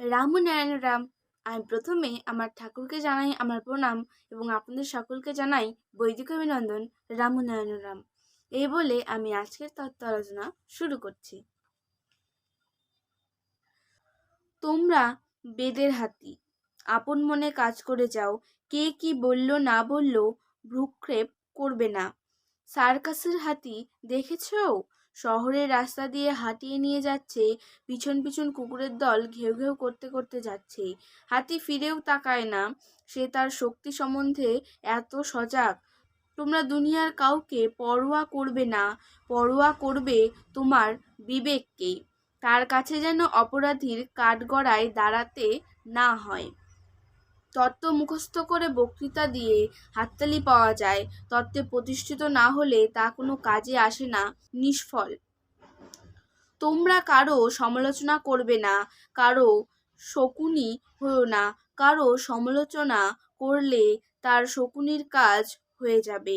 রাম নারায়ণ রাম। আমি প্রথমে আমার ঠাকুরকে জানাই আমার প্রণাম এবং আপনাদের সকলকে জানাই বৈদিক অভিনন্দন, রাম নারায়ণ রাম। এই বলে আমি আজকের তত্ত্ব আলোচনা শুরু করছি। তোমরা বেদের হাতি, আপন মনে কাজ করে যাও, কে কি বলল না বলল ভ্রুক্ষেপ করবে না। সার্কাসের হাতি দেখেছ? শহরের রাস্তা দিয়ে হাঁটিয়ে নিয়ে যাচ্ছে, পিছন পিছন কুকুরের দল ঘেউ ঘেউ করতে করতে যাচ্ছে। হাতি ফিরেও তাকায় না, সে তার শক্তি সম্বন্ধে এত সজাগ। তোমরা দুনিয়ার কাউকে পরোয়া করবে না, পরোয়া করবে তোমার বিবেককে তার কাছে যেন অপরাধীর কাঠগড়ায় দাঁড়াতে না হয়। তত্ত্ব মুখস্থ করে বক্তৃতা দিয়ে হাততালি পাওয়া যায়। তত্ত্বে প্রতিষ্ঠিত না হলে তা কোনো কাজে আসে না। নিষ্ফল। তোমরা কারও সমালোচনা করবে না, কারও শকুনি হয়েও না, কারও সমালোচনা করলে তার শকুনির কাজ হয়ে যাবে।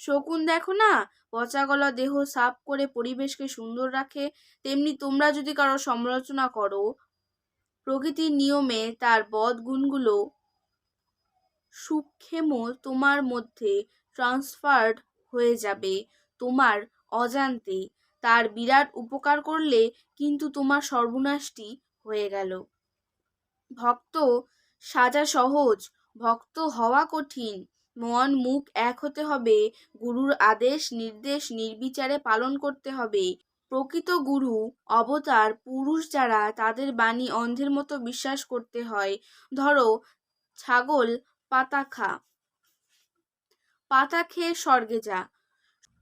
শকুন দেখো না, পচা গলা দেহ সাফ করে পরিবেশকে সুন্দর রাখে। তেমনি তোমরা যদি কারও সমালোচনা করো, প্রকৃতির নিয়মে তার বদ গুণগুলো সূক্ষ্ম তোমার মধ্যে ট্রান্সফার্ড হয়ে যাবে, তোমার অজান্তে তার বিরাট উপকার করলে কিন্তু তোমার সর্বনাশটি হয়ে গেল। ভক্ত সাজা সহজ, ভক্ত হওয়া কঠিন। মন মুখ এক হতে হবে, গুরুর আদেশ, নির্দেশ, নির্বিচারে পালন করতে হবে। প্রকৃত গুরু, অবতার, পুরুষ যারা তাদের বাণী অন্ধের মতো বিশ্বাস করতে হয়। ধরো, ছাগল পাতা খা। পাতা খেয়ে স্বর্গে যা।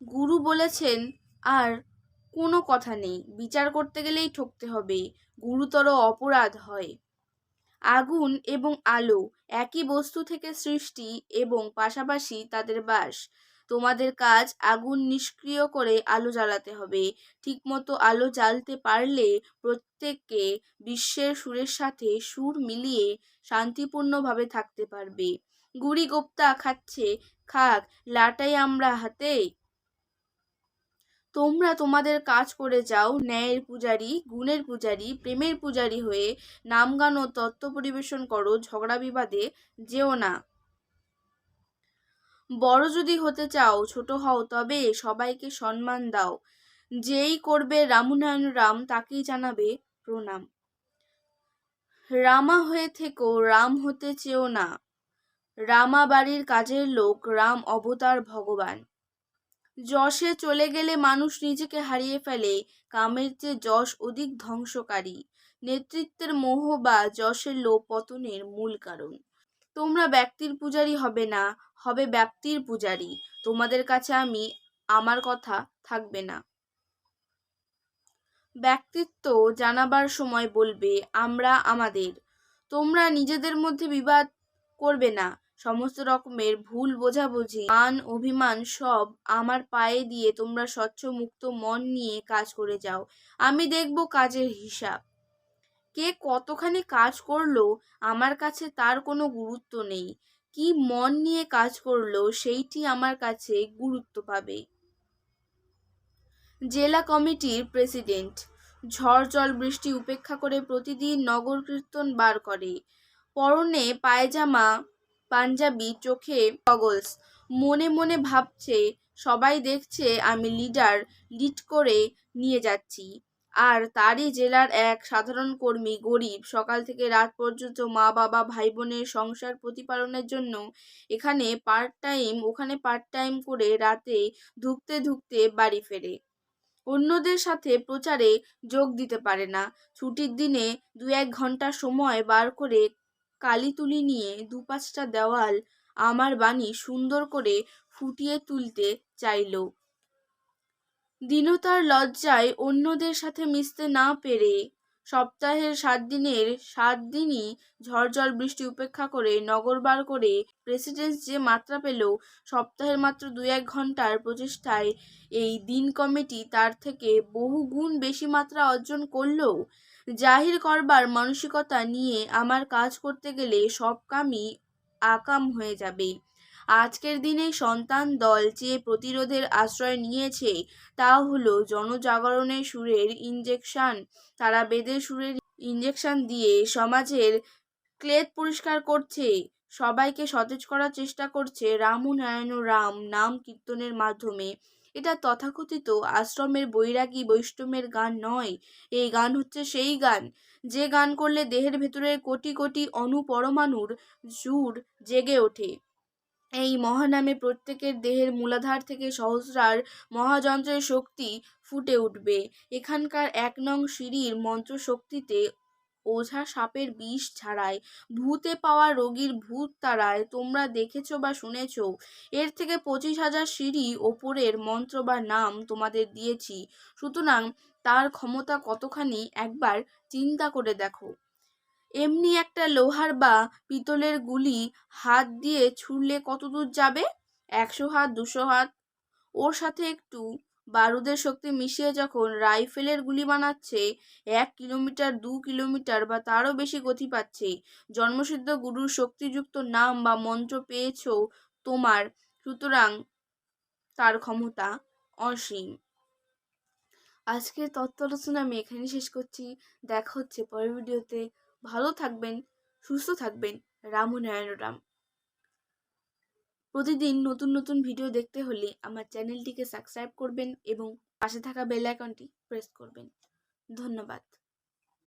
গুরু বলেছেন, আর কোনো কথা নেই। বিচার করতে গেলেই ঠকতে হবে। গুরুতর অপরাধ হয়। আগুন এবং আলো একই বস্তু থেকে সৃষ্টি এবং পাশাপাশি তাদের বাস। তোমাদের কাজ আগুন নিষ্ক্রিয় করে আলো জ্বালাতে হবে। ঠিকমতো আলো জ্বালতে পারলে প্রত্যেককে বিশ্বের সুরের সাথে সুর মিলিয়ে শান্তিপূর্ণভাবে থাকতে পারবে। গুড়ি গোপ্তা খাচ্ছে, খাক, লাটাই আমরা হাতে। তোমরা তোমাদের কাজ করে যাও, ন্যায়ের পূজারি, গুণের পূজারি, প্রেমের পূজারি হয়ে নাম গান ও তত্ত্ব পরিবেশন করো, ঝগড়া বিবাদে যেও না। বড় যদি হতে চাও, ছোট হও, তবে সবাইকে সম্মান দাও। যেই করবে রামনারায়ণ রাম, তাকেই জানাবে প্রণাম। রামা হয়ে থেকো, রাম হতে চেও না। রামা বাড়ির কাজের লোক, রাম অবতার ভগবান। যশে চলে গেলে মানুষ নিজেকে হারিয়ে ফেলে, কামের চেয়ে যশ অধিক ধ্বংসকারী। নেতৃত্বের মোহ বা যশের লোভ পতনের মূল কারণ। তোমরা ব্যক্তির পূজারী হবে না, হবে ব্যাপ্তির পূজারী। তোমাদের কাছে আমি, আমার কথা থাকবে না। ব্যক্তিত্ব জানাবার সময় বলবে, আমরা আমাদের। তোমরা নিজেদের মধ্যে বিবাদ করবে না। সমস্ত রকমের ভুল বোঝাবুঝি, মান, অভিমান সব আমার পায়ে দিয়ে তোমরা স্বচ্ছ মুক্ত মন নিয়ে কাজ করে যাও। আমি দেখব কাজের হিসাব। কে কতখানি কাজ করল, আমার কাছে তার কোনো গুরুত্ব নেই। কি মন নিয়ে কাজ করল, সেইটি আমার কাছে গুরুত্ব পাবে। জেলা কমিটির প্রেসিডেন্ট। ঝড় জল বৃষ্টি উপেক্ষা করে প্রতিদিন নগর কীর্তন বার করে। পরনে পায়জামা, পাঞ্জাবি, চোখে গগলস। মনে মনে ভাবছে, সবাই দেখছে আমি লিডার লিড করে নিয়ে যাচ্ছি। আর তারই জেলার এক সাধারণ কর্মী গরিব, সকাল থেকে রাত পর্যন্ত মা, বাবা, ভাই বোনের সংসার প্রতিপালনের জন্য এখানে পার্ট টাইম ওখানে পার্ট টাইম করে রাতে ধুকতে ধুকতে বাড়ি ফেরে। অন্যদের সাথে প্রচারে যোগ দিতে পারে না। ছুটির দিনে দু এক ঘণ্টা সময় বার করে কালি তুলি নিয়ে দু পাঁচটা দেওয়াল আমার বাণী সুন্দর করে ফুটিয়ে তুলতে চাইল। দীনতার লজ্জায় অন্যদের সাথে মিশতে না পেরে সপ্তাহের সাত দিনের, সাত দিনই ঝড় বৃষ্টি উপেক্ষা করে নগর বার করে প্রেসিডেন্স যে মাত্রা পেল, সপ্তাহের মাত্র দু এক ঘণ্টার প্রচেষ্টায় এই দিন কমিটি তার থেকে বহু গুণ বেশি মাত্রা অর্জন করলেও জাহির করবার মানসিকতা নিয়ে আমার কাজ করতে গেলে সব কামই আকাম হয়ে যাবে। আজকের দিনে সন্তান দল যে প্রতিরোধের আশ্রয় নিয়েছে, তা হলো জনজাগরণের সুরের ইঞ্জেকশন তারা বেদের সুরের ইঞ্জেকশন দিয়ে সমাজের ক্লেদ পরিষ্কার করছে। সবাইকে সতেজ করার চেষ্টা করছে রামু নারায়ণ রাম নাম কীর্তনের মাধ্যমে। এটা তথাকথিত আশ্রমের বৈরাগী বৈষ্ণবের গান নয়, এই গান হচ্ছে সেই গান। যে গান করলে দেহের ভেতরের কোটি কোটি অনুপরমাণুর সুর জেগে ওঠে। এই মহানামে প্রত্যেকের দেহের মূলাধার থেকে সহস্রার মহাযন্ত্রের শক্তি ফুটে উঠবে। এখানকার এক নং সিঁড়ির মন্ত্রশক্তিতে ওঝা সাপের বিষ ছাড়ায় ভূতে পাওয়া রোগীর ভূত তারায় তোমরা দেখেছ বা শুনেছো। এর থেকে পঁচিশ হাজার সিঁড়ি ওপরের মন্ত্র বা নাম তোমাদের দিয়েছি। সুতরাং তার ক্ষমতা কতখানি একবার চিন্তা করে দেখো। এমনি একটা লোহার বা পিতলের গুলি হাত দিয়ে ছুঁড়লে কত দূর যাবে? একশো হাত, দুশো হাত? ওর সাথে একটু বারুদের শক্তি মিশিয়ে যখন রাইফেলের গুলি বানাচ্ছে, এক কিলোমিটার, দু কিলোমিটার বা তারও বেশি গতি পাচ্ছে, জন্মসিদ্ধ গুরুর শক্তিযুক্ত নাম বা মন্ত্র পেয়েছ তোমার, সুতরাং তার ক্ষমতা অসীম। আজকের তত্ত্ব আলোচনা আমি এখানে শেষ করছি। দেখা হচ্ছে পরের ভিডিওতে। ভালো থাকবেন, সুস্থ থাকবেন। রামু নারায়ণ রাম। প্রতিদিন নতুন নতুন ভিডিও দেখতে হলে আমার চ্যানেলটিকে সাবস্ক্রাইব করবেন এবং পাশে থাকা বেল আইকনটি প্রেস করবেন। ধন্যবাদ।